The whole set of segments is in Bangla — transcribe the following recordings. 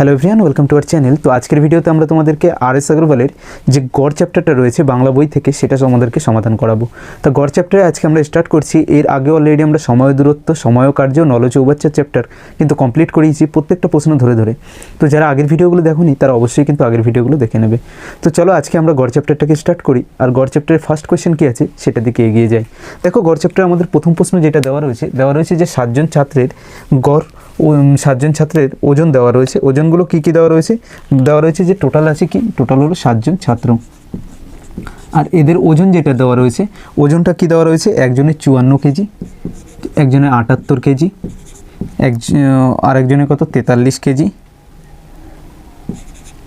Hello everyone welcome to our channel তো আজকের ভিডিওতে আমরা তোমাদেরকে আর এস আগরওয়ালের যে গড় চ্যাপ্টারটা রয়েছে বাংলা বই থেকে সেটা আমাদেরকে সমাধান করাবো। তো গড় চ্যাপ্টারে আজকে আমরা স্টার্ট করছি। এর আগে অলরেডি আমরা সময় দূরত্ব, সময় কার্য নল চৌবাচ্চার চ্যাপ্টার কিন্তু কমপ্লিট করিয়েছি প্রত্যেকটা প্রশ্ন ধরে ধরে। তো যারা আগের ভিডিওগুলো দেখোনি, তারা অবশ্যই কিন্তু আগের ভিডিওগুলো দেখে নেবে। তো চলো আজকে আমরা গড় চ্যাপ্টারটাকে স্টার্ট করি। আর গড় চ্যাপ্টারের ফার্স্ট কোয়েশ্চেন কী আছে সেটা দিকে এগিয়ে যাই। দেখো গড় চ্যাপ্টারে আমাদের প্রথম প্রশ্ন যেটা দেওয়া রয়েছে দেওয়া রয়েছে যে সাতজন ছাত্রের গড় সাতজন ছাত্রের ওজন দেওয়া রয়েছে। ওজনগুলো কী কী দেওয়া রয়েছে? দেওয়া রয়েছে যে টোটাল আছে কি? টোটাল হলো সাতজন ছাত্র। আর এদের ওজন যেটা দেওয়া রয়েছে, ওজনটা কি দেওয়া রয়েছে? একজনের চুয়ান্ন কেজি, একজনের আটাত্তর কেজি, এক আর একজনের কত? তেতাল্লিশ কেজি,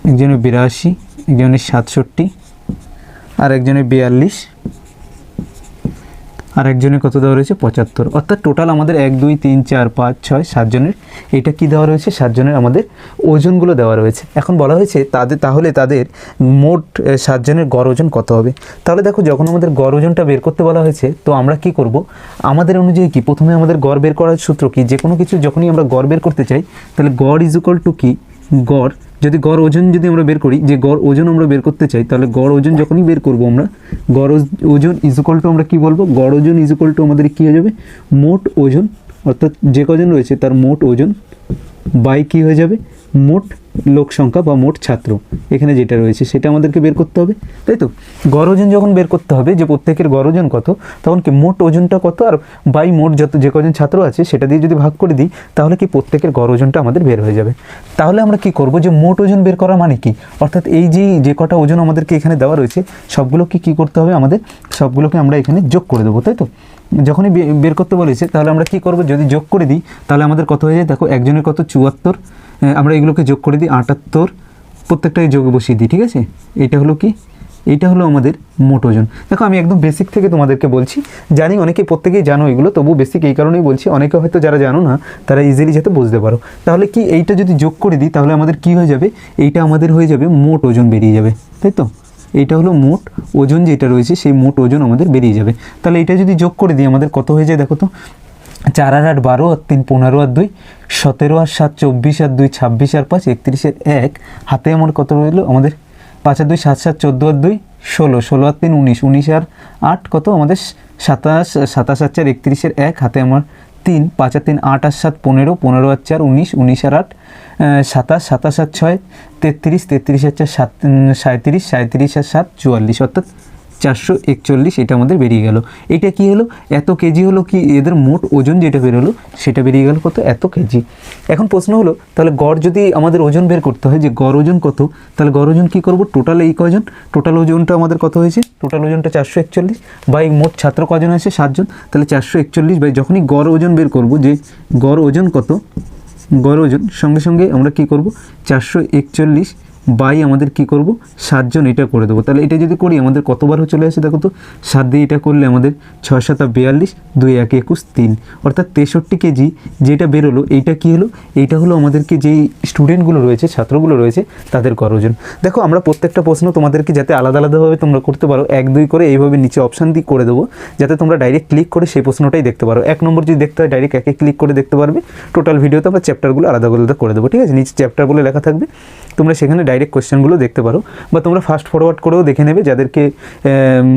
একজনের বিরাশি, একজনের সাতষট্টি আর একজনের বিয়াল্লিশ আর একজনের কত দেওয়া রয়েছে? পঁচাত্তর। অর্থাৎ টোটাল আমাদের এক, দুই, তিন, চার, পাঁচ, ছয় সাতজনের এটা কি দেওয়া রয়েছে? সাতজনের আমাদের ওজনগুলো দেওয়া রয়েছে। এখন বলা হয়েছে তাদের, তাহলে তাদের মোট সাতজনের গড় ওজন কত হবে? তাহলে দেখো, যখন আমাদের গড় ওজনটা বের করতে বলা হয়েছে, তো আমরা কি করব? আমাদের অনুযায়ী কি? প্রথমে আমাদের গড় বের করার সূত্র কি? যে কোনো কিছু যখনই আমরা গড় বের করতে চাই, তাহলে গড় ইজ ইকুয়াল টু কি? গড়, যদি গড় ওজন যদি আমরা বের করি, যে গড় ওজন আমরা বের করতে চাই, তাহলে গড় ওজন যখনই বের করব আমরা, গড় ওজ- ওজন ইজ ইকুয়াল টু আমরা কি বলব? গড় ওজন ইজ ইকুয়াল টু আমাদের কী হয়ে যাবে? মোট ওজন, অর্থাৎ যে কজন রয়েছে তার মোট ওজন বাই কী হয়ে যাবে? মোট লোক সংখ্যা বা মোট ছাত্র এখানে যেটা রয়েছে সেটা আমাদেরকে বের করতে হবে, তাই তো? গড় যখন বের করতে হবে, যে প্রত্যেকের গড় কত, তখন কি মোট ওজনটা কত আর বাই মোট যত, যে কজন ছাত্র আছে সেটা দিয়ে যদি ভাগ করে দিই, তাহলে কি প্রত্যেকের গড় আমাদের বের হয়ে যাবে। তাহলে আমরা কি করব যে মোট ওজন বের করা মানে কি? অর্থাৎ এই যে যে কটা ওজন আমাদেরকে এখানে দেওয়া রয়েছে, সবগুলোকে কি করতে হবে আমাদের? সবগুলোকে আমরা এখানে যোগ করে দেবো, তাই তো? যখনই বের করতে বলেছে, তাহলে আমরা কি করব? যদি যোগ করে দিই, তাহলে আমাদের কত হয়ে যায়? দেখো, একজনের কত? চুয়াত্তর। আমরা এগুলোকে যোগ করে দিই আটাত্তর, প্রত্যেকটাই যোগে বসিয়ে দিই, ঠিক আছে? এটা হলো কি? এইটা হলো আমাদের মোট ওজন। দেখো, আমি একদম বেসিক থেকে তোমাদেরকে বলছি, জানি অনেকে প্রত্যেকেই জানো এগুলো, তবু বেসিক এই কারণেই বলছি, অনেকে হয়তো যারা জানো না, তারা ইজিলি যাতে বুঝতে পারো। তাহলে কি এইটা যদি যোগ করে দিই, তাহলে আমাদের কি হয়ে যাবে? এইটা আমাদের হয়ে যাবে মোট ওজন বেরিয়ে যাবে, তাই তো? এইটা হলো মোট ওজন যেটা রয়েছে, সেই মোট ওজন আমাদের বেরিয়ে যাবে। তাহলে এটা যদি যোগ করে দিই, আমাদের কত হয়ে যায় দেখো তো? চার আর আট বারো আর তিন পনেরো আর দুই সতেরো আর সাত, চব্বিশ আর দুই, ছাব্বিশ আর পাঁচ একত্রিশের এক। হাতে আমার কত রইল? আমাদের পাঁচ আর দুই, সাত সাত, চোদ্দ আর দুই, ষোলো। ষোলো আর তিন, উনিশ। উনিশ আর আট কত? আমাদের সাতাশ সাতাশ আর চার একত্রিশের এক। হাতে আমার তিন, পাঁচ আর তিন, আট আর সাত, পনেরো। পনেরো আর চার, উনিশ। উনিশ আর আট সাতাশ সাতাশ আর ছয়, তেত্রিশ তেত্রিশ আর চার, সাত সাঁত্রিশ সাঁত্রিশ আর সাত, চুয়াল্লিশ। অর্থাৎ চারশো একচল্লিশ, এটা আমাদের বেরিয়ে গেল। এটা কি হলো? এত কেজি হলো কি এদের মোট ওজন যেটা বেরোলো, সেটা বেরিয়ে গেল কত? এত কেজি। এখন প্রশ্ন হলো, তাহলে গড় যদি আমাদের ওজন বের করতে হয়, যে গড় ওজন কত, তাহলে গড় ওজন কী করব? টোটাল এই কজন টোটাল ওজনটা আমাদের কত হয়েছে? টোটাল ওজনটা চারশো একচল্লিশ। বা এই মোট ছাত্র কজন আছে? সাতজন। তাহলে চারশো একচল্লিশ বাই যখনই গড় ওজন বের করব, যে গড় ওজন কত, গড় ওজন, সঙ্গে সঙ্গে আমরা কি করব? চারশো একচল্লিশ বাই আমাদের কি করব? সাতজন এটা করে দেবো। তাহলে এটা যদি করি, আমাদের কতবার চলে আসে দেখো তো? সাত দিয়ে এটা করলে আমাদের ছয় সাতা বিয়াল্লিশ, দুই এক একুশ তিন। অর্থাৎ তেষট্টি কেজি যেটা বেরোলো, এইটা কি হলো? এইটা হলো আমাদেরকে যেই স্টুডেন্টগুলো রয়েছে, ছাত্রগুলো রয়েছে, তাদের গড় ওজন দেখো, আমরা প্রত্যেকটা প্রশ্ন তোমাদেরকে যাতে আলাদা আলাদাভাবে তোমরা করতে পারো, এক দুই করে এইভাবে নিচে অপশান দিয়ে করে দেবো, যাতে তোমরা ডাইরেক্ট ক্লিক করে সেই প্রশ্নটাই দেখতে পারো। এক নম্বর যদি দেখতে হয় ডাইরেক্ট একে ক্লিক করে দেখতে পারবে। টোটাল ভিডিওতে আমরা চ্যাপ্টারগুলো আলাদা আলাদা করে দেবো, ঠিক আছে? নিচে চ্যাপ্টারগুলো লেখা থাকবে। তোমরা সেখানে ডাইরেক্ট কোয়েশ্চেনগুলো দেখতে পারো বা তোমরা ফাস্ট ফরওয়ার্ড করেও দেখে নেবে যাদেরকে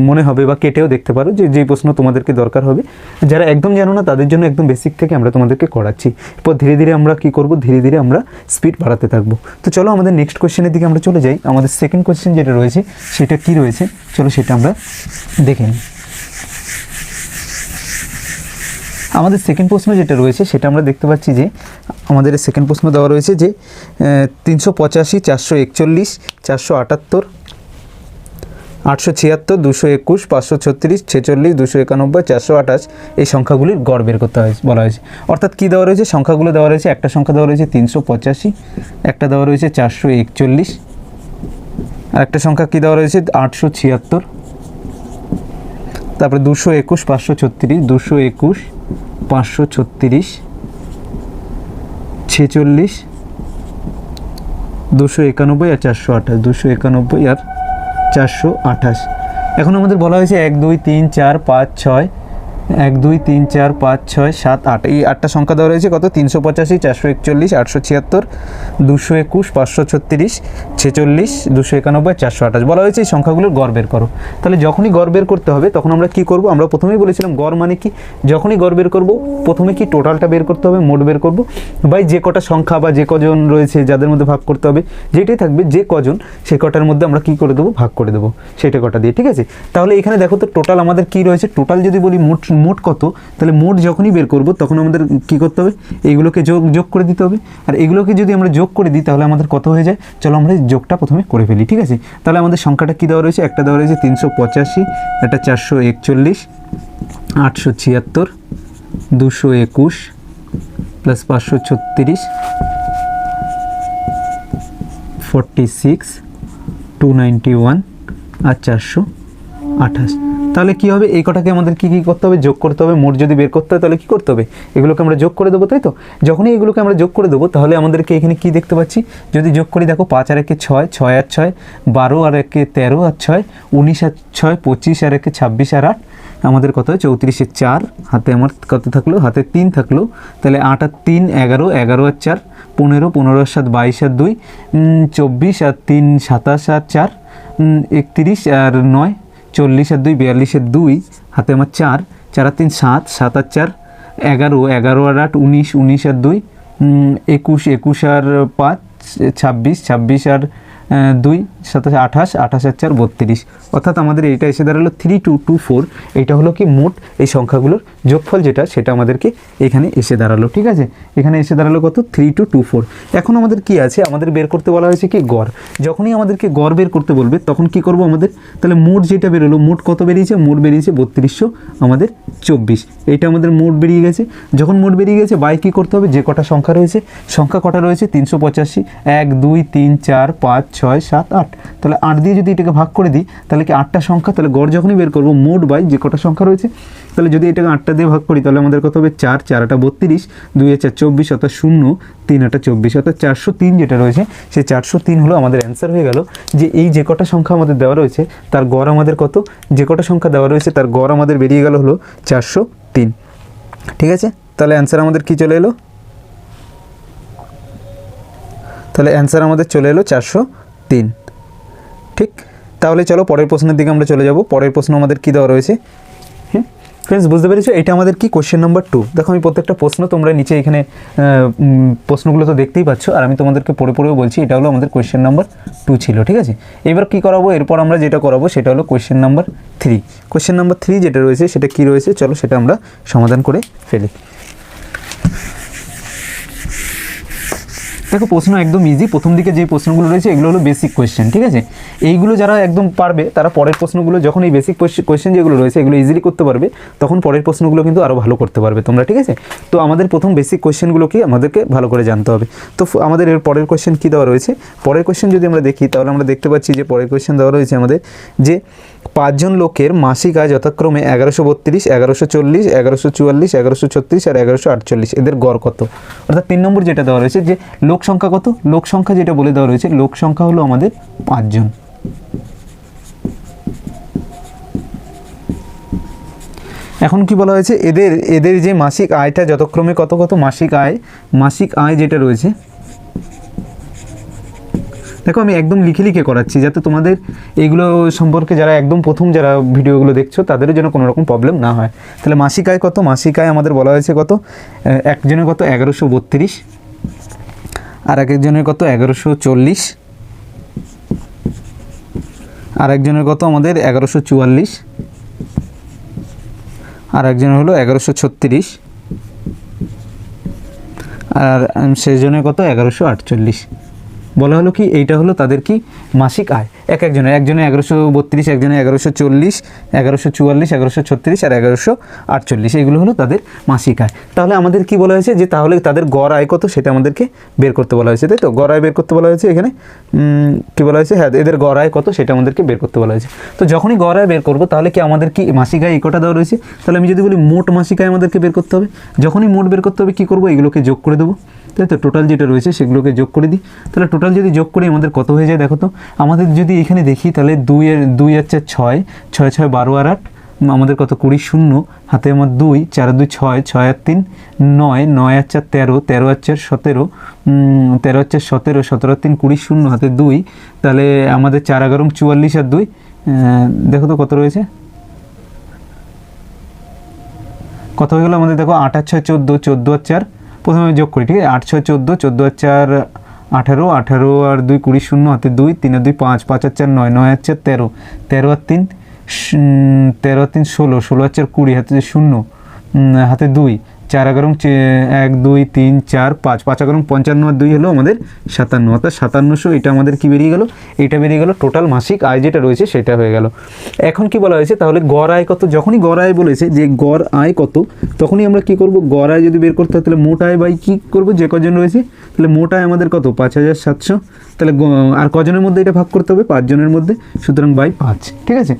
মনে হবে বা কেটেও দেখতে পারো যে যেই প্রশ্ন তোমাদেরকে দরকার হবে। যারা একদম জানো না, তাদের জন্য একদম বেসিক থেকে আমরা তোমাদেরকে করাচ্ছি। এরপর ধীরে ধীরে আমরা কি করব? ধীরে ধীরে আমরা স্পিড বাড়াতে থাকব। তো চলো আমাদের নেক্সট কোয়েশ্চেনের দিকে আমরা চলে যাই। আমাদের সেকেন্ড কোয়েশ্চেন যেটা রয়েছে, সেটা কি রয়েছে? চলো সেটা আমরা দেখে নিই। আমাদের সেকেন্ড প্রশ্ন যেটা রয়েছে, সেটা আমরা দেখতে পাচ্ছি যে, আমাদের সেকেন্ড প্রশ্ন দেওয়া রয়েছে যে তিনশো পঁচাশি, চারশো একচল্লিশ, চারশো আটাত্তর, আটশো ছিয়াত্তর, দুশো একুশ, পাঁচশো ছত্রিশ, ছেচল্লিশ, দুশো একানব্বই, চারশো আঠাশ, এই সংখ্যাগুলির গড় বের করতে হয়েছে বলা হয়েছে। অর্থাৎ কী দেওয়া রয়েছে? সংখ্যাগুলো দেওয়া রয়েছে, একটা সংখ্যা দেওয়া রয়েছে তিনশো পঁচাশি, একটা দেওয়া রয়েছে চারশো একচল্লিশ, আর একটা সংখ্যা কী দেওয়া রয়েছে? আটশো ছিয়াত্তর, তারপরে দুশো একুশ, পাঁচশো ছত্রিশ, দুশো একুশ পাঁচশো ছত্রিশ, ছেচল্লিশ, দুশো একানব্বই আর চারশো আঠাশ। দুশো একানব্বই আর চারশো আঠাশ। এখন আমাদের বলা হয়েছে এক, দুই, তিন, চার, পাঁচ, ছয় এক, দুই, তিন, চার, পাঁচ, ছয়, সাত, আট। এই আটটা সংখ্যা দেওয়া রয়েছে কত? তিনশো পঁচাশি, চারশো একচল্লিশ, আটশো ছিয়াত্তর, দুশো একুশ, পাঁচশো ছত্রিশ, ছেচল্লিশ, দুশো একানব্বই, চারশো আঠাশ। বলা হয়েছে এই সংখ্যাগুলোর গড় বের করো। তাহলে যখনই গড় বের করতে হবে, তখন আমরা কি করব? আমরা প্রথমেই বলেছিলাম গড় মানে কি? যখনই গড় বের করব, প্রথমে কি টোটালটা বের করতে হবে? মোট বের করব। বাই যে কটা সংখ্যা বা যে কজন রয়েছে, যাদের মধ্যে ভাগ করতে হবে, যেটাই থাকবে, যে কজন, সে কটার মধ্যে আমরা কি করে দেবো? ভাগ করে দেবো। সেটা কটা দিয়ে, ঠিক আছে? তাহলে এখানে দেখো তো টোটাল আমাদের কি রয়েছে? টোটাল যদি বলি মোট মোট কত? তাহলে মোট যখনই বের করব, তখন আমাদের কি করতে হবে? এইগুলোকে যোগ যোগ করে দিতে হবে। আর এগুলোকে যদি আমরা যোগ করে দিই, তাহলে আমাদের কত হয়ে যায়? চলো আমরা যোগটা প্রথমে করে ফেলি, ঠিক আছে? তাহলে আমাদের সংখ্যাটা কী দেওয়া রয়েছে? একটা দেওয়া রয়েছে তিনশো পঁচাশি, একটা চারশো একচল্লিশ, আটশো ছিয়াত্তর, দুশো একুশ প্লাস পাঁচশো ছত্রিশ forty six two ninety one আর চারশো আঠাশ। তাহলে কী হবে? এই কটাকে আমাদের কী কী করতে হবে? যোগ করতে হবে। মোট যদি বের করতে হয়, তাহলে কী করতে হবে? এগুলোকে আমরা যোগ করে দেবো, তাই তো? যখনই এগুলোকে আমরা যোগ করে দেবো, তাহলে আমাদেরকে এখানে কী দেখতে পাচ্ছি? যদি যোগ করি, দেখো, পাঁচ আর একে ছয় ছয় আর ছয়, বারো আর একে তেরো আর ছয়, উনিশ আর ছয়, পঁচিশ আর একে ছাব্বিশ আর আট। আমাদের কত হয় চৌত্রিশে চার। হাতে আমার কত থাকল? হাতে তিন থাকল। তাহলে আট আর তিন, এগারো এগারো আর চার, পনেরো পনেরো আর সাত, বাইশ আর দুই চব্বিশ আর তিন, সাতাশ আর চার একত্রিশ আর নয় চল্লিশ আর দুই, বিয়াল্লিশের দুই, হাতে আমার চার চার আর তিন, সাত সাত আর চার, এগারো এগারো আর আট, উনিশ উনিশ আর দুই একুশ একুশ আর পাঁচ, ছাব্বিশ ছাব্বিশ আর দুই, সাতাশ আঠাশ আঠাশ আর চার, বত্রিশ। অর্থাৎ আমাদের এইটা এসে দাঁড়াল থ্রি টু টু ফোর এইটা হলো কি মোট এই সংখ্যাগুলোর যোগফল যেটা, সেটা আমাদেরকে এখানে এসে দাঁড়াল, ঠিক আছে? এখানে এসে দাঁড়াল কত? থ্রি টু টু ফোর এখন আমাদের কি আছে? আমাদের বের করতে বলা হয়েছে কি গড়। যখনই আমাদেরকে গড় বের করতে বলবে, তখন কি করব আমাদের? তাহলে মোট যেটা বেরোলো, মোট কত বেরিয়েছে? মোট বেরিয়েছে বত্রিশশো, আমাদের চব্বিশ। এইটা আমাদের মোট বেরিয়ে গেছে। যখন মোট বেরিয়ে গেছে, বাই কী করতে হবে? যে কটা সংখ্যা রয়েছে, সংখ্যা কটা রয়েছে? তিনশো পঁচাশি। এক, দুই, তিন, চার, পাঁচ ছয়, সাত, আট। তাহলে আট দিয়ে যদি এটাকে ভাগ করে দিই, তাহলে কি আটটা সংখ্যা? তাহলে গড় যখনই বের করব, মোট বাই যে কটা সংখ্যা রয়েছে, তাহলে যদি এটাকে আটটা দিয়ে ভাগ করি, তাহলে আমাদের কত হবে? চার চার আটা বত্রিশ, দুই চার চব্বিশ অর্থাৎ শূন্য, তিন আটা চব্বিশ অর্থাৎ চারশো তিন যেটা রয়েছে, সেই চারশো তিন হলো আমাদের অ্যান্সার হয়ে গেল যে এই যে কটা সংখ্যা আমাদের দেওয়া রয়েছে, তার গড় আমাদের কত? যে কটা সংখ্যা দেওয়া রয়েছে, তার গড় আমাদের বেরিয়ে গেল হলো চারশো তিন। ঠিক আছে? তাহলে অ্যান্সার আমাদের কি চলে এলো? তাহলে অ্যান্সার আমাদের চলে এলো চারশো তিন। ঠিক? তাহলে চলো পরের প্রশ্নের দিকে আমরা চলে যাব। পরের প্রশ্ন আমাদের কী দেওয়া রয়েছে? হুম? ফ্রেন্ডস বুঝতে পেরেছ? এটা আমাদের কি? কোশ্চেন নাম্বার টু দেখো, আমি প্রত্যেকটা প্রশ্ন তোমরা নিচে এখানে প্রশ্নগুলো তো দেখতেই পাচ্ছ। আর আমি তোমাদেরকে পড়ে পড়েও বলছি, এটা হলো আমাদের কোশ্চেন নাম্বার টু ছিল, ঠিক আছে? এবার কি করাবো? এরপর আমরা যেটা করাবো, সেটা হলো question number three question number three যেটা রয়েছে, সেটা কি রয়েছে? চলো সেটা আমরা সমাধান করে ফেলি। দেখো প্রশ্ন একদম ইজি প্রথম দিকে যে প্রশ্নগুলো রয়েছে, এগুলো হলো বেসিক কোয়েশ্চেন ঠিক আছে? এইগুলো যারা একদম পারবে, তারা পরের প্রশ্নগুলো যখন এই বেসিক কোয়েশ্চেন যেগুলো রয়েছে, এগুলো ইজিলি করতে পারবে, তখন পরের প্রশ্নগুলো কিন্তু আরও ভালো করতে পারবে তোমরা, ঠিক আছে? তো আমাদের প্রথম বেসিক কোয়েশ্চেনগুলোকে আমাদেরকে ভালো করে জানতে হবে। তো আমাদের এর পরের কোয়েশ্চেন কী দেওয়া রয়েছে? পরের কোয়েশ্চেন যদি আমরা দেখি, তাহলে আমরা দেখতে পাচ্ছি যে পরের কোয়েশ্চেন দেওয়া রয়েছে আমাদের যে পাঁচজন লোকের মাসিক আয় যথাক্রমে এগারোশো বত্রিশ, এগারোশো চল্লিশ, এগারোশো চুয়াল্লিশ, এগারোশো ছত্রিশ আর এগারোশো আটচল্লিশ। এদের গড় কত? অর্থাৎ তিন নম্বর যেটা দেওয়া রয়েছে যে লোক সংখ্যা কত? লোক সংখ্যা যেটা বলে দেওয়া রয়েছে, লোক সংখ্যা হলো আমাদের পাঁচজন। এখন কি বলা হয়েছে? এদের এদের যে মাসিক আয়টা যতক্রমে কত কত? মাসিক আয় মাসিক আয় যেটা রয়েছে দেখো, আমি একদম লিখে লিখে করাচ্ছি যাতে তোমাদের এইগুলো সম্পর্কে যারা একদম প্রথম যারা ভিডিওগুলো দেখছ, তাদেরও যেন কোনো রকম প্রবলেম না হয়। তাহলে মাসিক আয় কত? মাসিক আয় আমাদের বলা হয়েছে কত? একজনের কত? এগারোশো বত্রিশ। আর এক একজনের কত? এগারোশো চল্লিশ। আর একজনের কত? আমাদের এগারোশো চুয়াল্লিশ। আর একজনের হলো এগারোশো ছত্রিশ। আর শেষজনের কত? এগারোশো আটচল্লিশ। বলা হলো কি এইটা হলো তাদের কি? মাসিক আয়। এক একজনের একজনের এগারোশো বত্রিশ, একজনের এগারোশো চল্লিশ, এগারোশো চুয়াল্লিশ, এগারোশো ছত্রিশ আর এগারোশো আটচল্লিশ। এইগুলো হলো তাদের মাসিক আয়। তাহলে আমাদের কি বলা হয়েছে? যে তাহলে তাদের গড় আয় কত সেটা আমাদেরকে বের করতে বলা হয়েছে, তাই তো? গড় আয় বের করতে বলা হয়েছে এখানে। কি বলা হয়েছে? হ্যাঁ এদের গড় আয় কত সেটা আমাদেরকে বের করতে বলা হয়েছে। তো যখনই গড় আয় বের করব, তাহলে কি আমাদের কি মাসিক আয় এই কটা দেওয়া রয়েছে? তাহলে আমি যদি বলি মোট মাসিক আয় আমাদেরকে বের করতে হবে। যখনই মোট বের করতে হবে, কী করব? এগুলোকে যোগ করে দেবো। তাই তো? টোটাল যেটা রয়েছে সেগুলোকে যোগ করে দিই। তাহলে টোটাল যদি যোগ করি, আমাদের কত হয়ে যায়? দেখো তো, আমাদের যদি এখানে দেখি, তাহলে দুইয়ের দুই আর চার ছয় ছয় ছয় বারো আর আট, আমাদের কত? কুড়ি শূন্য, হাতে আমার দুই, চার দুই ছয় ছয় আর তিন, নয় নয় আর চার তেরো তেরো আর চার সতেরো তেরো আর চার সতেরো সতেরো আর তিন, কুড়ি শূন্য, হাতে দুই, তাহলে আমাদের চার এগারো চুয়াল্লিশ আর দুই দেখো তো কত রয়েছে? কত হয়ে গেলো আমাদের? দেখো, আট আর ছয়, চোদ্দ চোদ্দ আর চার, প্রথমে যোগ করি, ঠিক আছে? আট, ছয়, চোদ্দ চোদ্দ আর চার আঠারো আঠারো আর দুই কুড়ি শূন্য হাতে দুই, তিন দুই পাঁচ পাঁচ আর চার নয় নয় আর চার তেরো তেরো আর তিন তেরো আর তিন ষোলো ষোলো আর চার কুড়ি হাতে শূন্য হাতে দুই চার এগারো এক, দুই, তিন, চার, পাঁচ। পাঁচ এগারো পঞ্চান্ন আর দুই হলো আমাদের সাতান্ন। অর্থাৎ সাতান্নশো, এটা আমাদের কি বেরিয়ে গেল? এটা বেরিয়ে গেল টোটাল মাসিক আয় যেটা রয়েছে, সেটা হয়ে গেল। এখন কি বলা হয়েছে? তাহলে গড় আয় কত? যখনই গড় আয় বলেছে যে গড় আয় কত, তখনই আমরা কি করব? গড় আয় যদি বের করতে হয়, তাহলে মোট আয় বাই কী করব? যে কজন রয়েছে, তাহলে মোট আয় আমাদের কত? পাঁচ হাজার সাতশো। তাহলে আর কজনের মধ্যে এটা ভাগ করতে হবে? পাঁচজনের মধ্যে। সুতরাং বাই পাঁচ। ঠিক আছে?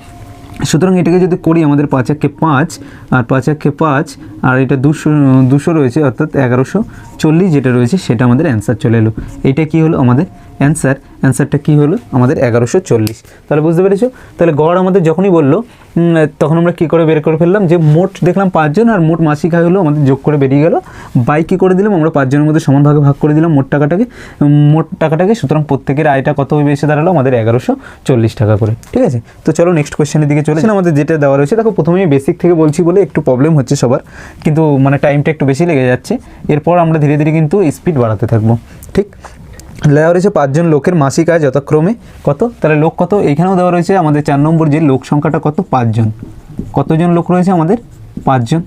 সুতরাং এটাকে যদি করি, আমাদের পাঁচ একে পাঁচ, আর পাঁচ একে পাঁচ, আর এটা দুশো দুশো রয়েছে, অর্থাৎ এগারোশো। চল্লিশ যেটা রয়েছে সেটা আমাদের অ্যান্সার চলে এলো। এটা কি হলো আমাদের অ্যান্সার অ্যান্সারটা কী হলো? আমাদের এগারোশো চল্লিশ। তাহলে বুঝতে পেরেছ? তাহলে গড় আমাদের যখনই বলল তখন আমরা কী করে বের করে ফেললাম? যে মোট দেখলাম পাঁচজন আর মোট মাসিক আয় হলো আমাদের যোগ করে বেরিয়ে গেল। বাই কী করে দিলাম? আমরা পাঁচজনের মধ্যে সমান ভাগে করে দিলাম মোট টাকাটাকে। মোট টাকাটাকে, সুতরাং প্রত্যেকের আয়টা কত এসে দাঁড়াল আমাদের এগারোশো চল্লিশ টাকা করে। ঠিক আছে? তো চলো নেক্সট কোয়েশ্চেনের দিকে চলে যাই। আমাদের যেটা দেওয়া রয়েছে, দেখো প্রথমেই বেসিক থেকে বলছি বলে একটু প্রবলেম হচ্ছে সবার। কিন্তু মানে টাইমটা একটু বেশি লেগে যাচ্ছে। এরপর আমরা ধীরে ধীরে কিন্তু স্পিড বাড়াতে থাকব। ঠিক? দেওয়া রয়েছে পাঁচজন লোকের মাসিক আয় যথাক্রমে কত? তাহলে লোক কত? এখানেও দেওয়া রয়েছে আমাদের চার নম্বর যে লোক সংখ্যাটা কত? পাঁচজন। কতজন লোক রয়েছে আমাদের? পাঁচজন।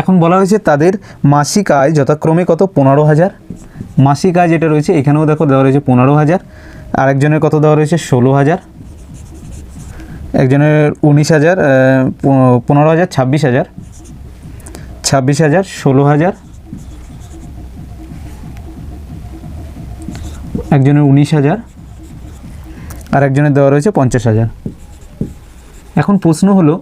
এখন বলা হয়েছে তাদের মাসিক আয় যথাক্রমে কত? পনেরো হাজার। মাসিক আয় যেটা রয়েছে, এখানেও দেখো দেওয়া রয়েছে পনেরো হাজার। আরেকজনের কত দেওয়া রয়েছে? ষোলো হাজার। একজনের উনিশ হাজার পনেরো হাজার, ছাব্বিশ হাজার। ছাব্বিশ হাজার, ষোলো হাজার। একজনের উনিশ হাজার আর একজনের দেওয়া রয়েছে পঞ্চাশ হাজার। এখন প্রশ্ন হলো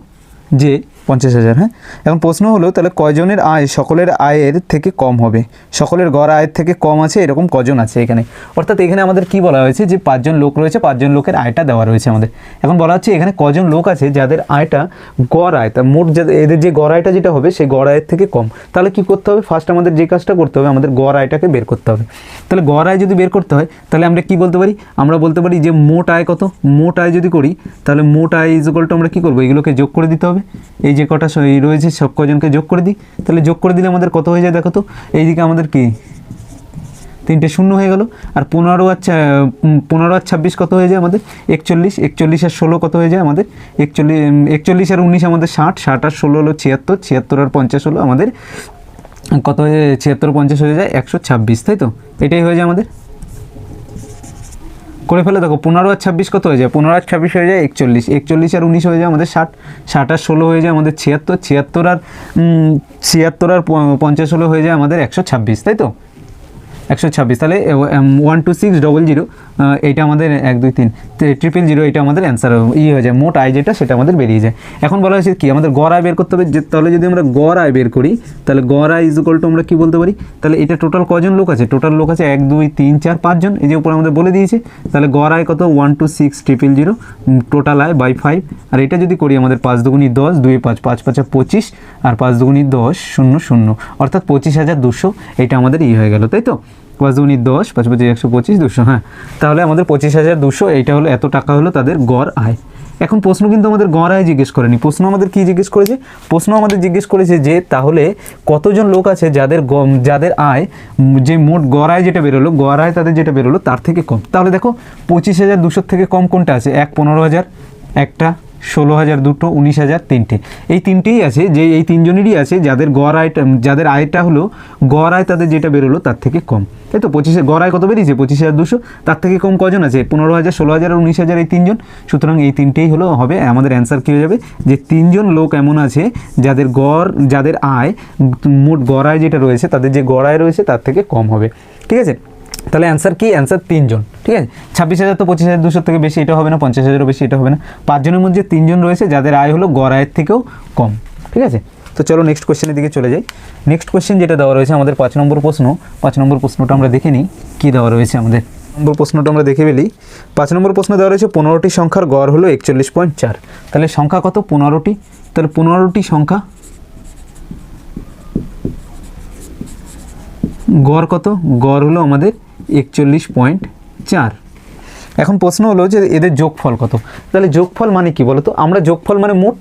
যে পঞ্চাশ হাজার হ্যাঁ? এখন প্রশ্ন হলো, তাহলে কয়জনের আয় সকলের আয়ের থেকে কম হবে? সকলের গড় আয়ের থেকে কম আছে, এরকম কজন আছে এখানে? অর্থাৎ এখানে আমাদের কি বলা হয়েছে? যে পাঁচজন লোক রয়েছে, পাঁচজন লোকের আয়টা দেওয়া রয়েছে আমাদের। এখন বলা হচ্ছে এখানে কজন লোক আছে যাদের আয়টা গড় আয়, তা মোট এদের যে গড় আয়টা যেটা হবে, সেই গড় আয়ের থেকে কম। তাহলে কি করতে হবে? ফার্স্ট আমাদের যে কাজটা করতে হবে, আমাদের গড় আয়টাকে বের করতে হবে। তাহলে গড় আয় যদি বের করতে হয়, তাহলে আমরা কি বলতে পারি? আমরা বলতে পারি যে মোট আয় কত? মোট আয় যদি করি, তাহলে মোট আয় ইজ আমরা কি করব? এগুলোকে যোগ করে দিতে হবে। এই যে কটা এই রয়েছে, সব কজনকে যোগ করে দিই। তাহলে যোগ করে দিলে আমাদের কত হয়ে যায় দেখো তো? এইদিকে আমাদের কি? তিনটে শূন্য হয়ে গেল। আর পনেরো আর পনেরো আর ছাব্বিশ কত হয়ে যায় আমাদের? একচল্লিশ। একচল্লিশ আর ষোলো কত হয়ে যায় আমাদের? একচল্লিশ একচল্লিশ আর উনিশ আমাদের ষাট। ষাট আর ষোলো হলো ছিয়াত্তর। ছিয়াত্তর আর পঞ্চাশ হলো আমাদের, কত হয়ে ছিয়াত্তর পঞ্চাশ হয়ে যায়, একশো ছাব্বিশ, তাই তো? এটাই হয়ে যায় আমাদের। করে ফেলে, দেখো, পনেরো আর ছাব্বিশ কত হয়ে যায়? পনেরো আর ছাব্বিশ হয়ে যায় একচল্লিশ। একচল্লিশ আর উনিশ হয়ে যায় আমাদের ষাট। ষাট আর ষোলো হয়ে যায় আমাদের ছিয়াত্তর। ছিয়াত্তর আর ছিয়াত্তর আর পঞ্চাশ ষোলো হয়ে যায় আমাদের একশো ছাব্বিশ, তাই তো? একশো ছাব্বিশ। তাহলে one two six double zero এইটা আমাদের এক দুই তিন ট্রিপল জিরো এটা আমাদের অ্যান্সার ই হয়ে যায়। মোট আয় যেটা, সেটা আমাদের বেরিয়ে যায়। এখন বলা হয়েছে কি, আমাদের গড় আয় বের করতে হবে, যে, তাহলে যদি আমরা গড় আয় বের করি, তাহলে গড় আয় ইজ টু আমরা কি বলতে পারি? তাহলে এটা টোটাল কজন লোক আছে? টোটাল লোক আছে এক, দুই, তিন, চার পাঁচজন এই যে উপরে আমাদের বলে দিয়েছে। তাহলে গড় আয় কত? One two six triple zero total আয় বাই ফাইভ আর এটা যদি করি, আমাদের পাঁচ দুগুনি দশ, দুই পাঁচ পাঁচ পাঁচা পঁচিশ, আর পাঁচ দুগুনি দশ, শূন্য শূন্য। অর্থাৎ পঁচিশ হাজার দুশো, এটা আমাদের ই হয়ে গেল, তাই তো? পাঁচ দুগুনি দশ পাঁচ পঁচিশ একশো পঁচিশ, দুশো হ্যাঁ। তাহলে আমাদের পঁচিশ হাজার দুশো, এইটা হলো এত টাকা হলো তাদের গড় আয়। এখন প্রশ্ন কিন্তু আমাদের গড় আয় জিজ্ঞেস করেনি। প্রশ্ন আমাদের কি জিজ্ঞেস করেছে? প্রশ্ন আমাদের জিজ্ঞেস করেছে যে তাহলে কতজন লোক আছে যাদের যাদের আয়, যে মোট গড় আয় যেটা বেরোলো, গড় আয় তাদের যেটা বেরোলো তার থেকে কম। তাহলে দেখো, পঁচিশ হাজার দুশোর থেকে কম কোনটা আছে? এক পনেরো হাজার, একটা ষোলো হাজার দুটো, উনিশ হাজার তিনটে। এই তিনটেই আছে, যে এই তিনজনেরই আছে, যাদের গড় আয়টা, যাদের আয়টা হলো, গড় আয় তাদের যেটা বেরোলো তার থেকে কম। তাই তো পঁচিশে, গড় আয় কত বেরিয়েছে? পঁচিশ হাজার দুশো। তার থেকে কম কজন আছে? পনেরো হাজার, ষোলো হাজার আর উনিশ হাজার এই তিনজন। সুতরাং এই তিনটেই হলো, হবে, আমাদের অ্যান্সার কী হয়ে যাবে, যে তিনজন লোক এমন আছে, যাদের গড়, যাদের আয়, মোট গড় আয় যেটা রয়েছে, তাদের যে গড় আয় রয়েছে, তার থেকে কম হবে। ঠিক আছে? তাহলে অ্যান্সার কি? অ্যান্সার তিনজন, ঠিক আছে? ছাব্বিশ হাজার তো পঁচিশ হাজার দুশোর থেকে বেশি, এটা হবে না, পঞ্চাশ হাজারও বেশি, এটা হবে না। পাঁচজনের মধ্যে তিনজন রয়েছে, যাদের আয় হলো গড় আয়ের থেকেও কম, ঠিক আছে? তো চলো নেক্সট কোশ্চেনের দিকে চলে যাই। নেক্সট কোশ্চেন যেটা দেওয়া রয়েছে আমাদের পাঁচ নম্বর প্রশ্ন, পাঁচ নম্বর প্রশ্নটা আমরা দেখে নিই, কী দেওয়া রয়েছে আমাদের? নম্বর প্রশ্নটা আমরা দেখে ফেলি। পাঁচ নম্বর প্রশ্ন দেওয়া রয়েছে, পনেরোটি সংখ্যার গড় হলো একচল্লিশ পয়েন্ট চার। তাহলে সংখ্যা কত? পনেরোটি। তাহলে পনেরোটি সংখ্যা, গড় কত? গড় হলো আমাদের একচল্লিশ পয়েন্ট চার। এখন প্রশ্ন হলো যে এদের যোগফল কত? তাহলে যোগফল মানে কি বলতো? আমরা যোগফল মানে মোট,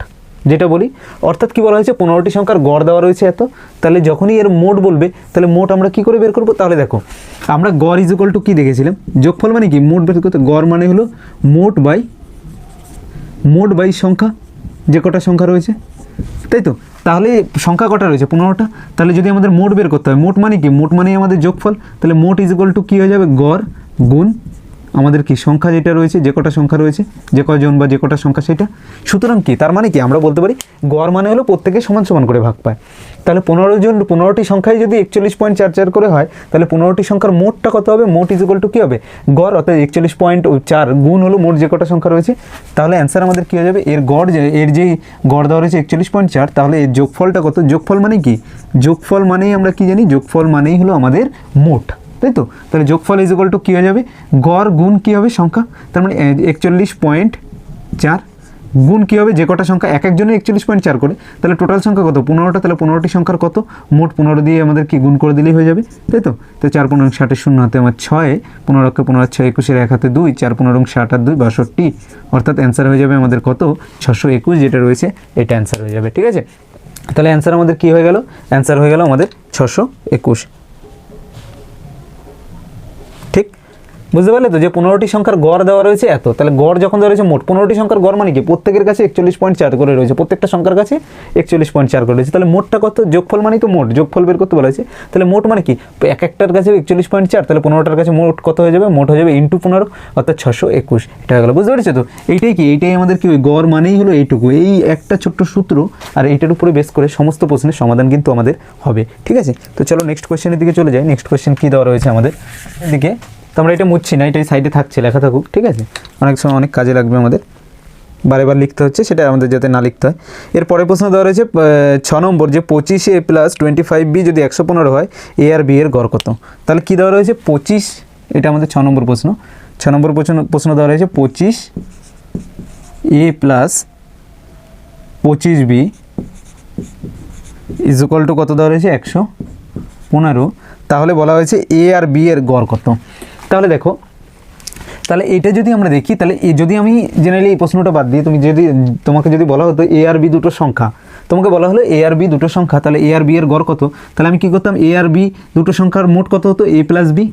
যেটা বলি। অর্থাৎ কি বলা হয়েছে? পনেরোটি সংখ্যার গড় দেওয়া রয়েছে এত। তাহলে যখনই এর মোট বলবে, তাহলে মোট আমরা কি করে বের করব? তাহলে দেখো, আমরা গড় ইজুকাল টু কী দেখেছিলাম? যোগফল মানে কি? মোট বের করতে গড় মানে হলো মোট বাই মোট বাই সংখ্যা, যে কটা সংখ্যা রয়েছে। তাই তো? তাহলে সংখ্যা কটা রয়েছে? পনেরোটা? তাহলে যদি আমাদের মোট বের করতে হয়, মোট মানে কি? মোট মানে আমাদের যোগফল? তাহলে মোট ইজ ইকুয়াল টু কী হয়ে যাবে? গড়, গুণ আমাদের কি সংখ্যা যেটা রয়েছে, যে কটা সংখ্যা রয়েছে, যে কজন বা যে কটা সংখ্যা সেটা? সুতরাং কি? তার মানে কি? আমরা বলতে পারি গড় মানে হলো প্রত্যেকে সমান সমান করে ভাগ পায়। তাহলে পনেরো জন, পনেরোটি সংখ্যায় যদি একচল্লিশ পয়েন্ট চার চার করে হয়, তাহলে পনেরোটি সংখ্যার মোটটা কত হবে? মোট ইজ টু কী হবে? গড়, অর্থাৎ একচল্লিশ পয়েন্ট চার গুণ হলো মোট যে কটা সংখ্যা রয়েছে, তাহলে অ্যান্সার আমাদের কী হয়ে যাবে? এর গড় যে, এর যেই গড় দেওয়া রয়েছে একচল্লিশ পয়েন্ট চার, তাহলে এর যোগফলটা কত? যোগফল মানে কি? যোগফল মানেই আমরা কি জানি? যোগফল মানেই হলো আমাদের মোট। তাই তো তাহলে যোগফল ইজ ইকুয়াল টু কী হয়ে যাবে? গড় গুণ কী হবে সংখ্যা? তার মানে একচল্লিশ পয়েন্ট চার। গুণ কী হবে? যে কটা সংখ্যা, এক একজনের একচল্লিশ পয়েন্ট চার করে। তাহলে টোটাল সংখ্যা কত? পনেরোটা, তাহলে পনেরোটি সংখ্যার কত? মোট পনেরো দিয়ে আমাদের কি গুণ করে দিলেই হয়ে যাবে? তাই তো তো চার পনেরো ষাটের শূন্য, হাতে আমার ছয়। পনেরো অক্ষে পনেরো ছয় একুশের এক হাতে দুই। চার পনেরো ষাট আর দুই, বাষট্টি। অর্থাৎ অ্যান্সার হয়ে যাবে আমাদের কত? ছশো একুশ যেটা রয়েছে, এটা অ্যান্সার হয়ে যাবে, ঠিক আছে? তাহলে অ্যান্সার আমাদের কি হয়ে গেল? অ্যান্সার হয়ে গেল আমাদের ছশো একুশ। বুঝতে পারলে তো? যে পনেরোটি সংখ্যার গড় দেওয়া রয়েছে এত। তাহলে গড় যখন দেওয়া রয়েছে মোট, পনেরোটি সংখ্যার গড় মানে কি? প্রত্যেকের কাছে একচল্লিশ পয়েন্ট চার করে রয়েছে। প্রত্যেকটা সংখ্যার কাছে একচল্লিশ পয়েন্ট চার করে রয়েছে। তাহলে মোটটা কত? যোগফল মানেই তো মোট। যোগফল বের করতে বলা হয়েছে। তাহলে মোট মানে কি? এক একটার কাছে একচল্লিশ পয়েন্ট চার, তাহলে পনেরোটার কাছে মোট কত হয়ে যাবে? মোট হয়ে যাবে ইন্টু পনেরো, অর্থাৎ ছশো একুশ। এটা হয়ে গেল। বুঝতে পেরেছ তো? এইটাই কি? এইটাই আমাদের কি? গড় মানেই হলো এইটুকু। এই একটা ছোট্ট সূত্র আর এইটার উপরে বেস করে সমস্ত প্রশ্নের সমাধান কিন্তু আমাদের হবে। ঠিক আছে? তো চলো নেক্সট কোয়েশ্চেনের দিকে চলে যাই। নেক্সট কোয়েশ্চেন কী দেওয়া রয়েছে আমাদের? দিকে তো আমরা এটা মুছছি না, এটাই সাইডে থাকছে, লেখা থাকুক, ঠিক আছে? অনেক সময় অনেক কাজে লাগবে আমাদের। বারে বার লিখতে হচ্ছে, সেটা আমাদের যাতে না লিখতে হয়। এর পরের প্রশ্ন দেওয়া রয়েছে ছ নম্বর, যে পঁচিশ A plus twenty five B যদি একশো পনেরো হয় এ আর বি এর গড় কত? তাহলে কী দেওয়া রয়েছে? পঁচিশ, এটা আমাদের ছ নম্বর প্রশ্ন। ছ নম্বর প্রশ্ন প্রশ্ন দেওয়া রয়েছে, পঁচিশ এ প্লাস পঁচিশ বি ইজ ইকুয়াল টু কত দেওয়া রয়েছে? একশো পনেরো। তাহলে বলা হয়েছে এ আর বি এর গড় কত? তাহলে দেখো, তাহলে এটা যদি আমরা দেখি, তাহলে যদি আমি জেনারেলি এই প্রশ্নটা বাদ দিই তুমি যদি, তোমাকে যদি বলা হতো এ আর বি দুটো সংখ্যা, তোমাকে বলা হলো এ আর বি দুটো সংখ্যা, তাহলে এ আর বি এর গড় কত? তাহলে আমি কি করতাম? এ আর বি দুটো সংখ্যার মোট কত হতো? এ প্লাস বি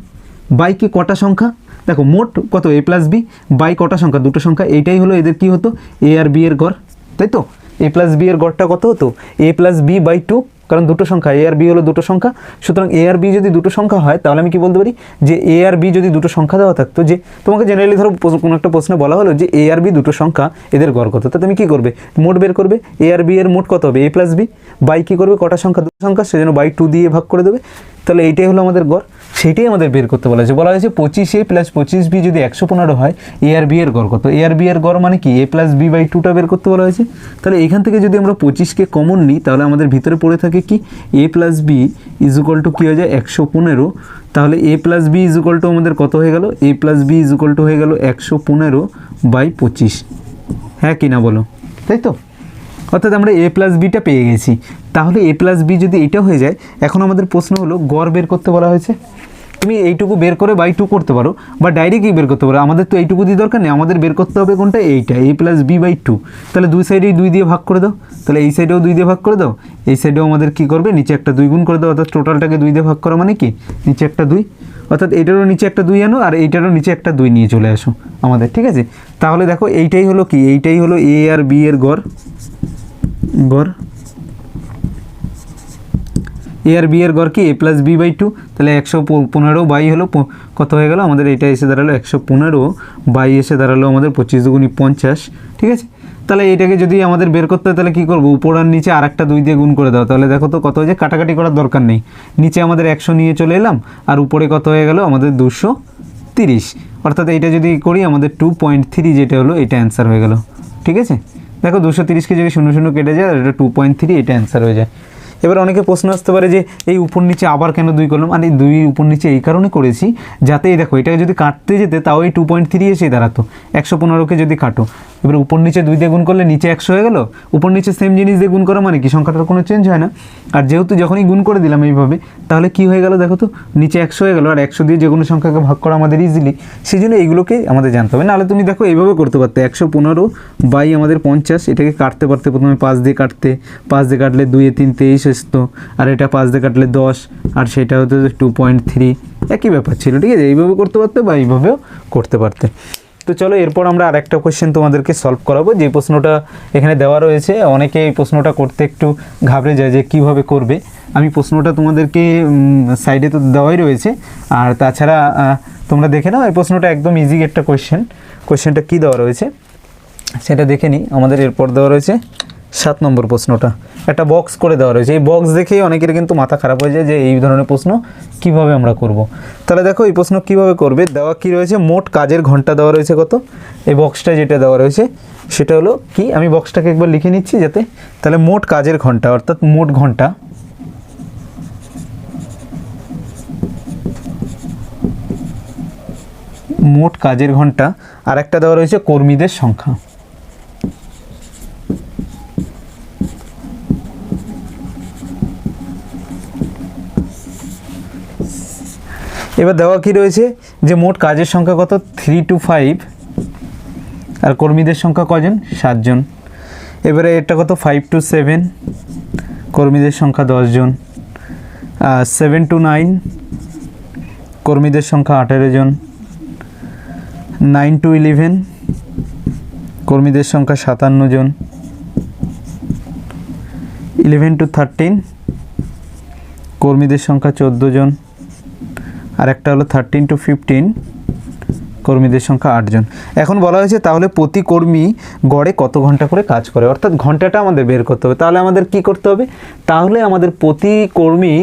বাই কি কটা সংখ্যা? দেখো, মোট কত? এ প্লাস বি বাই কটা সংখ্যা? দুটো সংখ্যা, এইটাই হলো এদের কি হতো? এ আর বি এর গড়, তাই তো? এ প্লাস বি এর গড়টা কত হতো? A plus B by two কারণ দুটো সংখ্যা এ আর বি হলো দুটো সংখ্যা। সুতরাং এ আর বি যদি দুটো সংখ্যা হয়, তাহলে আমি কি বলতে পারি? যে এ আর বি যদি দুটো সংখ্যা দেওয়া থাকতো, যে তোমাকে জেনারেলি ধরো কোনো একটা প্রশ্নে বলা হলো যে এ আর বি দুটো সংখ্যা এদের গড় কত তা তুমি কী করবে? মোট বের করবে। এ আর বি এর মোট কত হবে? এ প্লাস বি বাই কী করবে? কটা সংখ্যা? দুটো সংখ্যা, সেজন্য বাই টু দিয়ে ভাগ করে দেবে। তাহলে এইটাই হলো আমাদের গড়। সেইটাই আমাদের বের করতে বলা হয়েছে। বলা হয়েছে পঁচিশ এ প্লাস পঁচিশ বি যদি একশো পনেরো হয় এ আর বি এর গড় কত? এ আর বি এর গড় মানে কি? এ প্লাস বি বাই টুটা বের করতে বলা হয়েছে। তাহলে এখান থেকে যদি আমরা পঁচিশকে কমন নিই, তাহলে আমাদের ভিতরে পড়ে থাকে কি? A plus B is two কী হয়ে যায়? একশো পনেরো। তাহলে A plus B is to আমাদের কত হয়ে গেল? A plus B is equal to হয়ে গেল একশো পনেরো বাই পঁচিশ। হ্যাঁ কি না বলো? তাই তো? অর্থাৎ আমরা এ প্লাস বিটা পেয়ে গেছি। তাহলে এ প্লাস বি যদি এটা হয়ে যায়, এখন আমাদের প্রশ্ন হলো, গড় বের করতে বলা হয়েছে। তুমি এইটুকু বের করে বাই টু করতে পারো, বা ডাইরেক্টই বের করতে পারো। আমাদের তো এইটুকু দিয়ে দরকার নেই, আমাদের বের করতে হবে কোনটা? এইটা A plus B by two তাহলে দুই সাইডেই দুই দিয়ে ভাগ করে দাও। তাহলে এই সাইডেও দুই দিয়ে ভাগ করে দাও। এই সাইডেও আমাদের কি করবে? নিচে একটা দুই গুণ করে দাও, অর্থাৎ টোটালটাকে দুই দিয়ে ভাগ করা মানে কি? নিচে একটা দুই। অর্থাৎ এইটারও নিচে একটা দুই আনো, আর এইটারও নিচে একটা দুই নিয়ে চলে আসো আমাদের, ঠিক আছে? তাহলে দেখো, এইটাই হলো কি? এইটাই হলো এ আর বি এর গড়। গড়? এ আর বি এর গড় কি? A plus B by two তাহলে একশো পনেরো বাই হলো কত হয়ে গেল? আমাদের এটা এসে দাঁড়াল একশো পনেরো বাই এসে দাঁড়াল আমাদের পঁচিশ দুগুনি পঞ্চাশ, ঠিক আছে? তাহলে এটাকে যদি আমাদের বের করতে হয়, তাহলে কী করব? উপর আর নিচে আর একটা দুই দিয়ে গুণ করে দাও। তাহলে দেখো তো কত হয়েছে? কাটাকাটি করার দরকার নেই। নিচে আমাদের একশো নিয়ে চলে এলাম, আর উপরে কত হয়ে গেল? আমাদের দুশো তিরিশ। অর্থাৎ এইটা যদি করি, আমাদের টু পয়েন্ট থ্রি যেটা হলো, এটা অ্যান্সার হয়ে গেল। ঠিক আছে? দেখো দুশো তিরিশকে যদি শূন্য শূন্য কেটে যায় এটা টু পয়েন্ট থ্রি এটা অ্যান্সার হয়ে যায়। এবার অনেকে প্রশ্ন আসতে পারে যে, এই উপর নিচে আবার কেন দুই কলম মানে দুই উপর নিচে এই কারণে করেছি, যাতে এই দেখো, এটাকে যদি কাটতে যেতে, তাও এই টু পয়েন্ট থ্রি এসে দাঁড়াতো। একশো পনেরোকে যদি কাটো এবার উপর নিচে দুই দিয়ে গুণ করলে নিচে একশো হয়ে গেল। উপর নিচে সেম জিনিস দিয়ে গুণ করা মানে কি? সংখ্যাটার কোনো চেঞ্জ হয় না। আর যেহেতু যখনই গুণ করে দিলাম এইভাবে, তাহলে কি হয়ে গেল দেখো তো? নিচে একশো হয়ে গেল আর একশো দিয়ে যে কোনো সংখ্যাকে ভাগ করা আমাদের ইজিলি সেই জন্য এইগুলোকে আমাদের জানতে হবে। নাহলে তুমি দেখো এইভাবে করতে পারতে। একশো পনেরো বাই আমাদের পঞ্চাশ, এটাকে কাটতে পারতে প্রথমে পাঁচ দিয়ে কাটতে। পাঁচ দিয়ে কাটলে দুইয়ে তিন, তেইশ আসতো আর এটা পাঁচ দিয়ে কাটলে দশ, আর সেটা হতো টু পয়েন্ট থ্রি একই ব্যাপার ছিল, ঠিক আছে? এইভাবে করতে পারতে বা এইভাবেও করতে পারতে। তো চলো, এরপর আমরা আরেকটা কোয়েশ্চেন তোমাদেরকে সলভ করাবো। যে প্রশ্নটা এখানে দেওয়া রয়েছে, অনেকে এই প্রশ্নটা করতে একটু ঘাবড়ে যায় যে কীভাবে করবে। আমি প্রশ্নটা তোমাদেরকে সাইডে তো দেওয়াই রয়েছে। আর তাছাড়া তোমরা দেখে নাও, এই প্রশ্নটা একদম ইজি একটা কোয়েশ্চেন কোয়েশ্চেনটা কী দেওয়া রয়েছে? সেটা দেখে নিই। আমাদের এরপর দেওয়া রয়েছে সাত নম্বর প্রশ্নটা। একটা বক্স করে দেওয়া রয়েছে। এই বক্স দেখেই অনেকের কিন্তু মাথা খারাপ হয়ে যায় যে এই ধরনের প্রশ্ন কীভাবে আমরা করব। তাহলে দেখো, এই প্রশ্ন কীভাবে করবে? দেওয়া কি রয়েছে? মোট কাজের ঘণ্টা দেওয়া রয়েছে কত? এই বক্সটা যেটা দেওয়া রয়েছে, সেটা হলো কি? আমি বক্সটাকে একবার লিখে নিচ্ছি যাতে, তাহলে মোট কাজের ঘণ্টা, অর্থাৎ মোট ঘণ্টা, মোট কাজের ঘণ্টা আর একটা দেওয়া রয়েছে কর্মীদের সংখ্যা। এবার দেওয়া কি রয়েছে? যে মোট কাজের সংখ্যা কত? থ্রি টু ফাইভ আর কর্মীদের সংখ্যা কজন? সাতজন। এবারে এটা কত? ফাইভ টু সেভেন কর্মীদের সংখ্যা দশজন। সেভেন টু নাইন কর্মীদের সংখ্যা আঠেরো জন। নাইন টু ইলেভেন কর্মীদের সংখ্যা সাতান্ন জন। ইলেভেন টু থার্টিন কর্মীদের সংখ্যা চোদ্দ জন। আর একটা হলো থার্টিন টু ফিফটিন কর্মীদের সংখ্যা আটজন এখন বলা হয়েছে তাহলে প্রতি কর্মী গড়ে কত ঘণ্টা করে কাজ করে? অর্থাৎ ঘন্টাটা আমাদের বের করতে হবে। তাহলে আমাদের কি করতে হবে? তাহলে আমাদের প্রতি কর্মী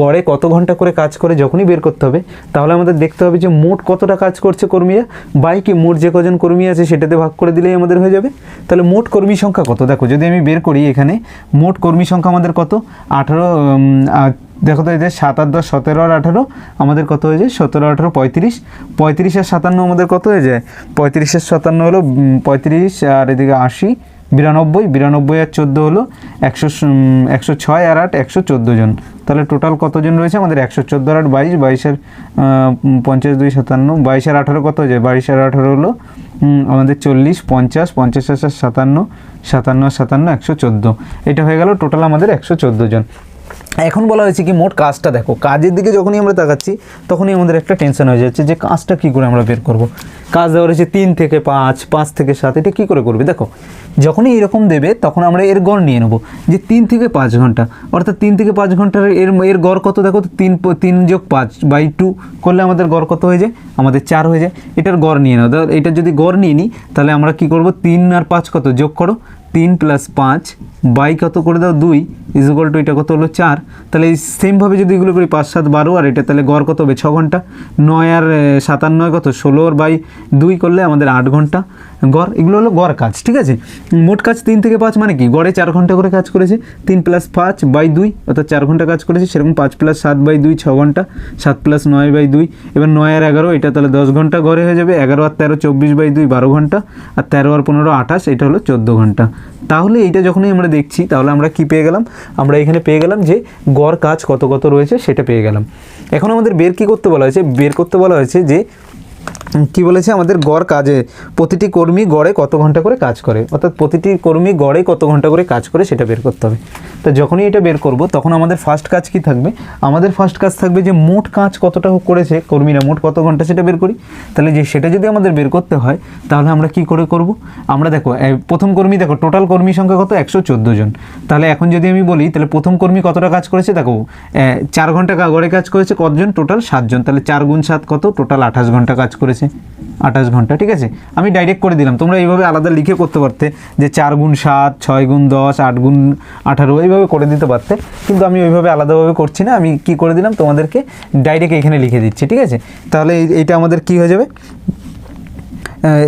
গড়ে কত ঘণ্টা করে কাজ করে যখনই বের করতে হবে, তাহলে আমাদের দেখতে হবে যে মোট কতটা কাজ করছে কর্মীরা। বাই কি মোট যে কজন কর্মী আছে সেটাতে ভাগ করে দিলেই আমাদের হয়ে যাবে। তাহলে মোট কর্মী সংখ্যা কত? দেখো যদি আমি বের করি এখানে, মোট কর্মী সংখ্যা আমাদের কত? আঠারো দেখো তো এদের সাত আট দশ সতেরো আর আঠারো, আমাদের কত হয়ে যায় সতেরো, আঠারো, পঁয়ত্রিশ। পঁয়ত্রিশ আর সাতান্ন আমাদের কত হয়ে যায় পঁয়ত্রিশ আর সাতান্ন হলো পঁয়ত্রিশ আর এদিকে আশি, বিরানব্বই বিরানব্বই আর চোদ্দ হলো, একশো একশো ছয় আর আট, একশো চোদ্দ জন। তাহলে টোটাল কতজন রয়েছে? আমাদের একশো চোদ্দ আর আট, বাইশ বাইশের পঞ্চাশ, দুই, সাতান্ন, বাইশ আর আঠারো কত যায় বাইশ আর আঠারো হলো আমাদের চল্লিশ, পঞ্চাশ পঞ্চাশ আর সাতান্ন সাতান্ন সাতান্ন, একশো চোদ্দ। এটা হয়ে গেল টোটাল আমাদের একশো চোদ্দ জন। এখন বলা হয়েছে কি, মোট কাজটা দেখো, কাজের দিকে যখনই আমরা তাকাচ্ছি, তখনই আমাদের একটা টেনশন হয়ে যাচ্ছে যে কাজটা কী করে আমরা বের করব। কাজ দেওয়া রয়েছে তিন থেকে পাঁচ পাঁচ থেকে সাত, এটা কী করে করবে? দেখো, যখনই এরকম দেবে, তখন আমরা এর গড় নিয়ে নেব, যে তিন থেকে পাঁচ ঘণ্টা। অর্থাৎ তিন থেকে পাঁচ ঘণ্টার এর এর গড় কত? দেখো, তিন তিন যোগ পাঁচ বাই টু করলে আমাদের গড় কত হয়ে যায়? আমাদের চার হয়ে যায়। এটার গড় নিয়ে ধর, এটা যদি গড় নিয়ে নিই তাহলে আমরা কি করব? তিন আর পাঁচ কত? যোগ করো, তিন প্লাস পাঁচ বাই কত করে দাও? দুই ইজ ইজুকাল টু এটা কত হলো? চার। তাহলে এই সেমভাবে যদি এগুলো করি, পাঁচ, সাত, বারো, আর এটা তাহলে গড় কত হবে? ছ ঘণ্টা। নয় আর সাতান্ন কত? ষোলো আর বাই দুই করলে আমাদের আট ঘণ্টা। গড়, এগুলো হলো গড় কাজ, ঠিক আছে? মোট কাজ তিন থেকে পাঁচ মানে কি? গড়ে চার ঘণ্টা করে কাজ করেছে। তিন প্লাস পাঁচ বাই দুই, অর্থাৎ চার ঘণ্টা কাজ করেছে, সেরকম পাঁচ প্লাস সাত বাই দুই, ছ ঘণ্টা। সাত প্লাস নয় বাই দুই, এবার নয় আর এগারো, এটা তাহলে দশ ঘণ্টা গড়ে হয়ে যাবে। এগারো আর তেরো, চব্বিশ বাই দুই, বারো ঘণ্টা। আর তেরো আর পনেরো, আঠাশ, এটা হলো চোদ্দ ঘণ্টা। তাহলে এইটা যখনই আমরা দেখছি, তাহলে আমরা কি পেয়ে গেলাম? আমরা এখানে পেয়ে গেলাম যে গড় কাজ কত কত রয়েছে সেটা পেয়ে গেলাম। এখন আমাদের বের কি করতে বলা হয়েছে? বের করতে বলা হয়েছে যে কি বলেছে? আমাদের গড় কাজে, প্রতিটি কর্মী গড়ে কত ঘণ্টা করে কাজ করে? অর্থাৎ প্রতিটি কর্মী গড়ে কত ঘণ্টা করে কাজ করে সেটা বের করতে হবে। তো যখনই এটা বের করব, তখন আমাদের ফার্স্ট কাজ কি থাকবে? আমাদের ফার্স্ট কাজ থাকবে যে মোট কাজ কতটা করেছে, কর্মীরা মোট কত ঘণ্টা সেটা বের করি। তাহলে যে সেটা যদি আমাদের বের করতে হয়, তাহলে আমরা কি করে করব? আমরা দেখো প্রথম কর্মী দেখো টোটাল কর্মী সংখ্যা কত? একশো চোদ্দ জন। তাহলে এখন যদি আমি বলি, তাহলে প্রথম কর্মী কতটা কাজ করেছে? দেখো চার ঘণ্টা গড়ে কাজ করেছে কতজন? টোটাল সাতজন। তাহলে চার গুণ সাত কত? টোটাল আঠাশ ঘণ্টা কাজ করেছে, আঠাশ ঘণ্টা, ঠিক আছে? আমি ডাইরেক্ট করে দিলাম। তোমরা এইভাবে আলাদা লিখে করতে পারতে যে চার গুণ সাত, ছয় গুণ দশ, আট গুণ আঠারো, এইভাবে করে দিতে পারতে। কিন্তু আমি ওইভাবে আলাদাভাবে করছি না। আমি কি করে দিলাম? তোমাদেরকে ডাইরেক্ট এখানে লিখে দিচ্ছি, ঠিক আছে? তাহলে এই- এইটা আমাদের কি হয়ে যাবে?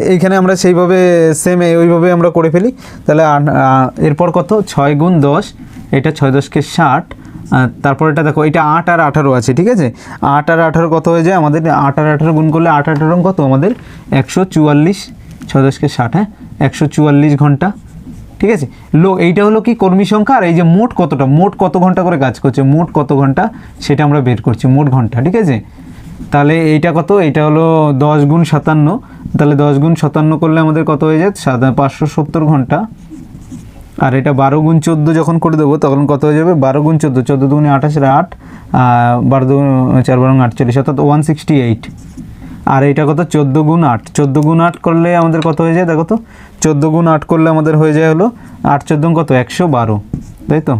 এইখানে আমরা সেইভাবে সেম ওইভাবে আমরা করে ফেলি। তাহলে এরপর কত? ছয় গুণ দশ, এটা ছয় দশকে ষাট। তারপর এটা দেখো, এটা আট আর আঠারো আছে, ঠিক আছে? আট আর আঠারো কত হয়ে যায়? আমাদের আট আর আঠারো গুণ করলে আট আঠারো কত? আমাদের একশো চুয়াল্লিশ ছয় দশকে ষাট হ্যাঁ? একশো চুয়াল্লিশ ঘণ্টা, ঠিক আছে? লো, এইটা হলো কি কর্মী সংখ্যা? আর এই যে মোট কতটা? মোট কত ঘণ্টা করে কাজ করছে? মোট কত ঘণ্টা? সেটা আমরা বের করছি, মোট ঘণ্টা, ঠিক আছে? তাহলে এইটা কত? এটা হলো দশ গুণ সাতান্ন। তাহলে দশ গুণ সাতান্ন করলে আমাদের কত হয়ে যায়? সাদা, পাঁচশো সত্তর ঘণ্টা। আর এটা বারো গুণ চোদ্দ যখন করে দেবো, তখন কত হয়ে যাবে? বারো গুণ চোদ্দ চোদ্দ দুগুণে আঠাশের আট বারো দু চার বারো আটচল্লিশ, অর্থাৎ ওয়ান সিক্সটি এইট আর এটা কত? চোদ্দ গুণ আট। চোদ্দ গুণ আট করলে আমাদের কত হয়ে যায়? দেখো তো, চোদ্দ গুণ আট করলে আমাদের হয়ে যায় হলো আট চোদ্দ কত? একশো বারো। তাই তো?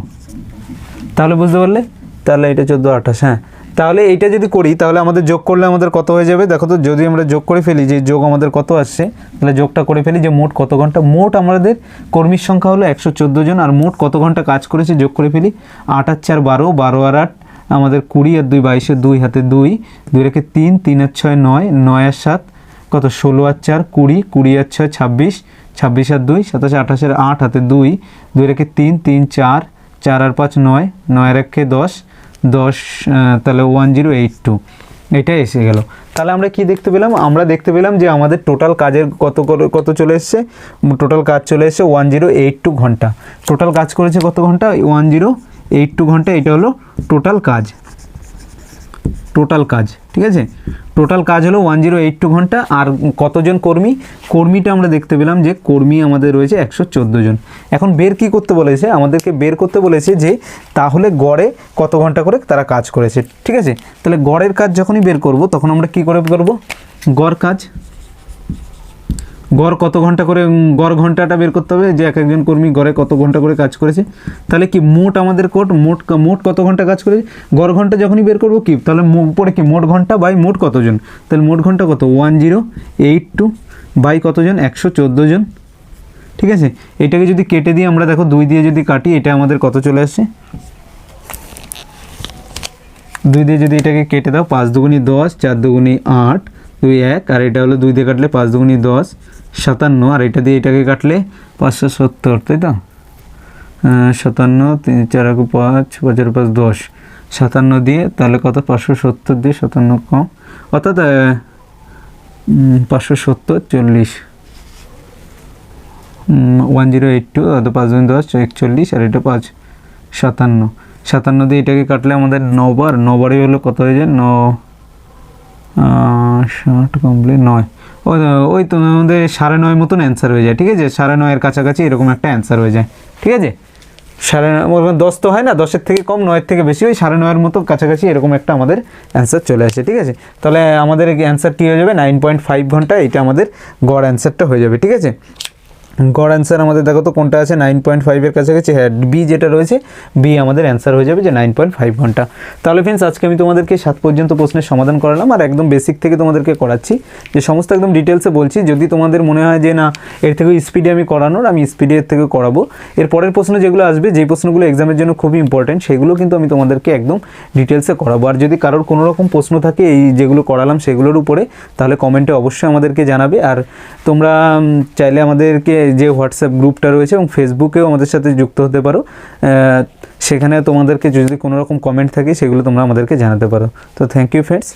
তাহলে বুঝতে পারলে? তাহলে এটা চোদ্দ আঠাশ হ্যাঁ। তাহলে এইটা যদি করি, তাহলে আমাদের যোগ করলে আমাদের কত হয়ে যাবে? দেখো তো, যদি আমরা যোগ করে ফেলি, যে যোগ আমাদের কত আসছে, তাহলে যোগটা করে ফেলি যে মোট কত ঘণ্টা? মোট আমাদের কর্মীর সংখ্যা হলো একশো চোদ্দ জন, আর মোট কত ঘণ্টা কাজ করেছে যোগ করে ফেলি? আট আর চার বারো বারো আর আট, আমাদের কুড়ি আর দুই বাইশে দুই, হাতে দুই দুই রেখে তিন তিন আর ছয় নয় নয় আর সাত, কত? ষোলো আর চার, কুড়ি কুড়ি আর ছয়, ছাব্বিশ ছাব্বিশ আর দুই, সাতাশ আঠাশের আট, হাতে দুই দুই রেখে তিন তিন চার চার আর পাঁচ নয় নয় একে দশ দশ তাহলে ওয়ান জিরো এইট টু এটা এসে গেল। তাহলে আমরা কি দেখতে পেলাম? আমরা দেখতে পেলাম যে আমাদের টোটাল কাজের কত কত চলে এসছে? টোটাল কাজ চলে এসছে ওয়ান জিরো এইট টু ঘণ্টা। টোটাল কাজ করেছে কত ঘণ্টা? ওয়ান জিরো এইট টু ঘণ্টা। এটা হলো টোটাল কাজ। টোটাল কাজ, ঠিক আছে? টোটাল কাজ হলো ওয়ান জিরো এইট টু ঘণ্টা, আর কতজন কর্মী? কর্মীটা আমরা দেখতে পেলাম যে কর্মী আমাদের রয়েছে একশো চোদ্দ জন। এখন বের কি করতে বলেছে? আমাদেরকে বের করতে বলেছে যে তাহলে গড়ে কত ঘণ্টা করে তারা কাজ করেছে, ঠিক আছে? তাহলে গড়ের কাজ যখনই বের করব, তখন আমরা কি করে করব? গড় কাজ গড় কত ঘণ্টা করে গড় ঘন্টাটা বের করতে হবে? যে এক একজন কর্মী গড়ে কত ঘণ্টা করে কাজ করেছে? তাহলে কি মোট আমাদের কোট? মোট মোট কত ঘণ্টা কাজ করেছে? গড় ঘণ্টা যখনই বের করব কি? তাহলে উপরে কি? মোট ঘণ্টা বাই মোট কতজন? তাহলে মোট ঘণ্টা কত? One zero eight two by কতজন? একশো চোদ্দ জন। ঠিক আছে? এটাকে যদি কেটে দিয়ে আমরা দেখো, দুই দিয়ে যদি কাটি, এটা আমাদের কত চলে আসছে? দুই দিয়ে যদি এটাকে কেটে দাও, পাঁচ দুগুনি দশ, চার দুগুনি আট, দুই এক, আর এটা হলো দুই দিয়ে কাটলে পাঁচ দুগুনি দশ সাতান্ন, আর এটা দিয়ে এটাকে কাটলে পাঁচশো সত্তর, তাই তো? সাতান্ন, তিন, চার এক পাঁচ পাঁচের পাঁচ দশ। সাতান্ন দিয়ে তাহলে কত? পাঁচশো সত্তর দিয়ে সাতান্ন কম। অর্থাৎ পাঁচশো সত্তর, চল্লিশ। ওয়ান জিরো এইট টু অর্থাৎ পাঁচ দুই দশ, একচল্লিশ, আর এটা পাঁচ, সাতান্ন। সাতান্ন দিয়ে এটাকে কাটলে আমাদের নবার নবারই হলো কত হয়ে যায়? ন ষাট কমপ্লিট নয়। ওই তো আমাদের সাড়ে নয় মতন অ্যান্সার হয়ে যায়, ঠিক আছে? সাড়ে নয়ের কাছাকাছি এরকম একটা অ্যান্সার হয়ে যায়, ঠিক আছে? সাড়ে নয় বলবেন দশ তো হয় না, দশের থেকে কম, নয়ের থেকে বেশি, ওই সাড়ে নয়ের মতো কাছাকাছি এরকম একটা আমাদের অ্যান্সার চলে আসে, ঠিক আছে? তাহলে আমাদের অ্যান্সার কী হয়ে যাবে? নাইন পয়েন্ট ফাইভ ঘণ্টা এটা আমাদের গড় অ্যান্সারটা হয়ে যাবে, ঠিক আছে? গড় অ্যান্সার আমাদের দেখো তো কোনটা আছে? নাইন পয়েন্ট ফাইভের কাছাকাছি। হ্যাঁ বি যেটা রয়েছে বি আমাদের অ্যান্সার হয়ে যাবে যে নাইন পয়েন্ট ফাইভ ঘণ্টা। তাহলে ফ্রেন্ডস আজকে আমি তোমাদেরকে সাত পর্যন্ত প্রশ্নের সমাধান করালাম আর একদম বেসিক থেকে তোমাদেরকে করাচ্ছি। যে সমস্ত একদম ডিটেলসে বলছি, যদি তোমাদের মনে হয় যে না, এর থেকে স্পিডে আমি করানোর, আমি স্পিডে এর থেকে করাবো। এর পরের প্রশ্ন যেগুলো আসবে, যেই প্রশ্নগুলো এক্সামের জন্য খুবই ইম্পর্টেন্ট সেগুলো কিন্তু আমি তোমাদেরকে একদম ডিটেলসে করাবো। আর যদি কারোর কোনো রকম প্রশ্ন থাকে, এই যেগুলো করালাম সেগুলোর উপরে, তাহলে কমেন্টে অবশ্যই আমাদেরকে জানাবে। আর তোমরা চাইলে আমাদেরকে যে হোয়াটসঅ্যাপ গ্রুপটা রয়েছে এবং ফেসবুকেও আমাদের সাথে যুক্ত হতে পারো। সেখানে তোমাদেরকে যদি কোনো রকম কমেন্ট থাকে, সেগুলো তোমরা আমাদেরকে জানাতে পারো। তো থ্যাংক ইউ ফ্রেন্ডস